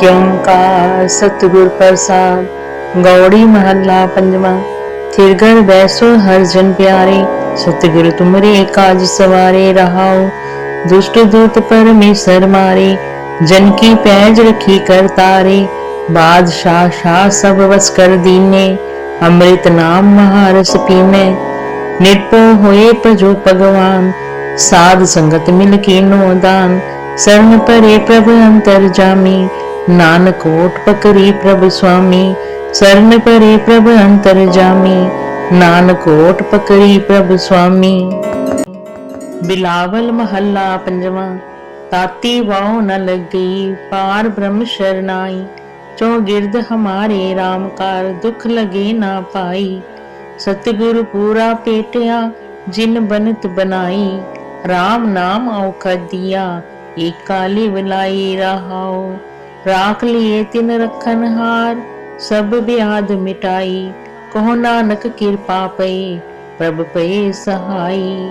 ਏਕ ਓੰਕਾਰ ਸਤਿਗੁਰ ਪ੍ਰਸਾਦ ਗੌੜੀ ਮਹੱਲਾ ਪੰਜਵਾਂ ਥਿਰ ਘਰ ਬੈਸੋ ਹਰ ਜਨ ਪਿਆਰੇ ਸਤਿਗੁਰ ਤੁਮਰੇ ਕਾਜ ਸਵਾਰੇ ਰਹਾਓ ਦੁਸ਼ਟ ਦੂਤ ਪਰਮੇਸ਼ਰ ਮਾਰੇ ਜਨ ਕੀ ਪੈਜ ਰਖੀ ਕਰ ਤਾਰੇ ਬਾਦਸ਼ਾਹ ਸ਼ਾਹ ਸਭ ਵਸ ਕਰ ਦੀਨੇ ਅੰਮ੍ਰਿਤ ਨਾਮ ਮਹਾਰਸ ਪੀਨੇ ਨਿਰਭਉ ਹੋਏ ਪ੍ਰਜੋ ਭਗਵਾਨ ਸਾਧ ਸੰਗਤ ਮਿਲ ਕੀਨੋ ਦਾਨ ਸਰਣ ਪਰੇ ਪ੍ਰਭ ਅੰਤਰ ਜਾਮੀ ਨਾਨਕ ਓਟ ਪਕਰੀ ਪ੍ਰਭ ਸੁਆਮੀ ਸਰਣ ਪਰੇ ਪ੍ਰਭ ਅੰਤਰ ਜਾਮੀ, ਨਾਨਕ ਓਟ ਪਕਰੀ ਪ੍ਰਭ ਸੁਆਮੀ। ਬਿਲਾਵਲ ਮਹੱਲਾ ਪੰਜਵਾਂ, ਤਾਤੀ ਵਾਉ ਨ ਲੱਗੀ, ਪਾਰ ਬ੍ਰਹਮ ਸ਼ਰਨਾਈ, ਚੋ ਗਿਰਦ ਹਮਾਰੇ RAM ਕਾਰ ਦੁਖ ਲਗੇ ਨਾ ਪਾਈ। ਸਤਿਗੁਰ ਪੂਰਾ ਪੇਟਿਆ, ਜਿਨ ਬਨਤ ਬਨਾਈ RAM ਨਾਮ ਔਖਾ ਦਿਆ, ਏਕ ਬਲਾਈ ਰਹਾਉ। ਰਾਖ ਲਿਏ ਤਿਨ ਰਖਨ ਹਾਰ, ਸਭ ਬਿਆਦ ਮਿਟਾਈ, ਕਹੋ ਨਾਨਕ ਕਿਰਪਾ ਪਈ, ਪ੍ਰਭ ਪਏ ਸਹਾਈ।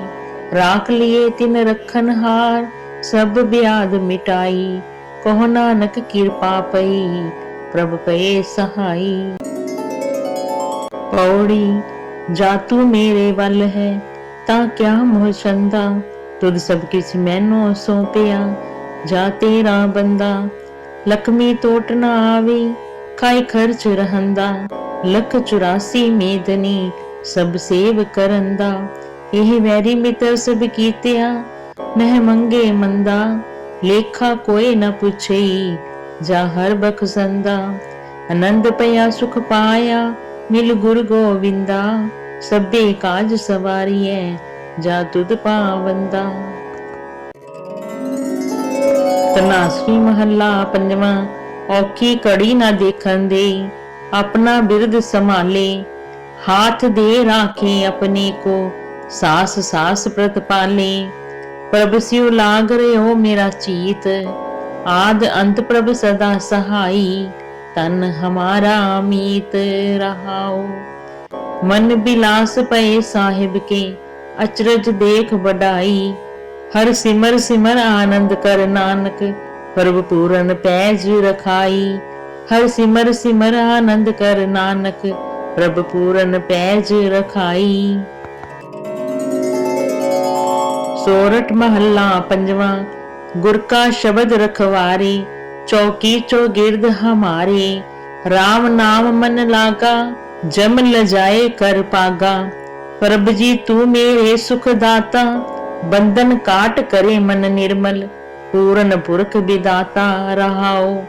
ਰਾਖ ਲਿਏ ਤਿਨ ਰਖਨ ਹਾਰ, ਸਭ ਬਿਆਦ ਮਿਟਾਈ, ਕਹੋ ਨਾਨਕ ਕਿਰਪਾ ਪਈ, ਪ੍ਰਭ ਪਏ ਸਹਾਈ। ਪੌੜੀ, ਜਾ ਤੂੰ ਮੇਰੇ ਵੱਲ ਹੈ, ਤਾਂ ਕਿਆ ਮੋਹ ਛੰਦਾ? ਤੁਧ ਸਭ ਕਿਛ ਮੈਨੂੰ ਸੌਂਪਿਆ, ਜਾ ਤੇਰਾ ਬੰਦਾ ਲਖਮੀ ਟੋਟ ਨਾ ਆਵੇ ਕਾਈ ਖਰਚ ਰਹੰਦਾ? ਲਖ 84 ਮੇਦਨੀ, ਸਭ ਸੇਵ ਕਰੰਦਾ। ਇਹ ਵੈਰੀ ਮਿੱਤਰ ਸਭ ਕੀਤਿਆ, ਮਹਿ ਮੰਗੇ ਮੰਦਾ। ਲੇਖਾ ਕੋਈ ਨ ਪੁੱਛਈ, ਜਾ ਹਰ ਬਖਸ਼ੰਦਾ। ਆਨੰਦ ਪਿਆ, ਸੁਖ ਪਾਇਆ, ਮਿਲ ਗੁਰ ਗੋਵਿੰਦਾ। ਸਭੇ ਕਾਜ ਸਵਾਰੀਐ, ਜਾ ਤੁਧ ਪਾਵੰਦਾ। ਤਨਾਸਰੀ ਮਹੱਲਾ ਪੰਜਵਾਂ, ਔਖੀ ਕੜੀ ਨਾ ਦੇਖਣ ਦੇ, ਆਪਣਾ ਬਿਰਦ ਸੰਭਾਲੇ, ਹਾਥ ਦੇ ਰਾਖੇ ਆਪਣੇ ਕੋ, ਸਾਸ ਸਾਸ ਪ੍ਰਤਪਾਲੇ ਪ੍ਰਭ ਸਿਉ ਲਾਗ ਰਿਓ ਮੇਰਾ ਚੀਤ, ਆਦ ਅੰਤ ਪ੍ਰਭ ਸਦਾ ਸਹਾਈ, ਤਨ ਹਮਾਰਾ ਮੀਤ ਰਹਾਓ ਮਨ ਬਿਲਾਸ ਪਏ ਸਾਹਿਬ ਕੇ, ਅਚਰਜ ਦੇਖ ਵਡਾਈ ਹਰ ਸਿਮਰ ਸਿਮਰ ਆਨੰਦ ਕਰ ਨਾਨਕ ਪ੍ਰਭ ਪੂਰਨ ਪੈਜ ਰਖਾਈ। ਹਰ ਸਿਮਰ ਸਿਮਰ ਆਨੰਦ ਕਰ ਨਾਨਕ ਪ੍ਰਭ ਪੂਰਨ ਪੈਜ ਰਖਾਈ। ਸੋਰਠ ਮਹੱਲਾ ਪੰਜਵਾਂ, ਗੁਰ ਕਾ ਸ਼ਬਦ ਰਖਵਾਰੇ, ਚੌਕੀ ਚੋ ਗਿਰਦ ਹਮਾਰੇ। RAM ਨਾਮ ਮਨ ਲਾਗਾ, ਜਮ ਲਜਾਏ ਕਰ ਪਾਗਾ। ਪ੍ਰਭ ਜੀ ਤੂੰ ਮੇਰੇ ਸੁਖ ਦਾਤਾ ਬੰਧਨ ਕਾਟ ਕਰੇ ਮਨ ਨਿਰਮਲ, ਪੂਰਨ ਪੁਰਖ ਵਿਦਾਤਾ ਰਹਾਓ।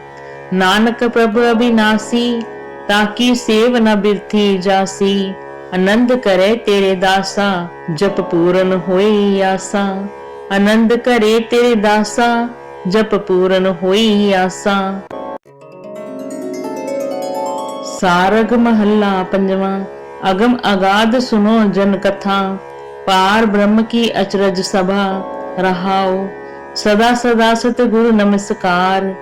ਨਾਨਕ ਪ੍ਰਭ ਅਬਿਨਾਸੀ ਤਾਕੀ ਸੇਵ ਨ ਬਿਰਥੀ ਜਾਸੀ। ਆਨੰਦ ਕਰੇ ਤੇਰੇ ਦਾਸਾ, ਜਪ ਪੂਰਨ ਹੋਈ ਆਸਾ। ਆਨੰਦ ਕਰੇ ਤੇਰੇ ਦਾਸਾ, ਜਪ ਪੂਰਨ ਹੋਈ ਆਸਾ। ਸਾਰਗ ਮਹੱਲਾ ਪੰਜਵਾਂ, ਅਗਮ ਅਗਾਧ ਸੁਨੋ ਜਨ ਕਥਾ। ਪਾਰ ਬ੍ਰਹਮ ਕੀ ਅਚਰਜ ਸਭਾ ਰਹਾਓ ਸਦਾ ਸਦਾ ਸਤ ਗੁਰੂ ਨਮਸਕਾਰ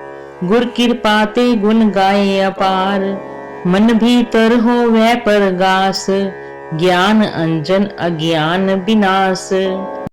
ਗੁਰ ਕਿਰਪਾ ਤੇ ਗੁਣ ਗਾਏ ਅਪਾਰ ਮਨ ਭੀਤਰ ਹੋਵੇ ਪਰਗਾਸ ਗਿਆਨ ਅੰਜਨ ਅਗਿਆਨ ਬਿਨਾਸ਼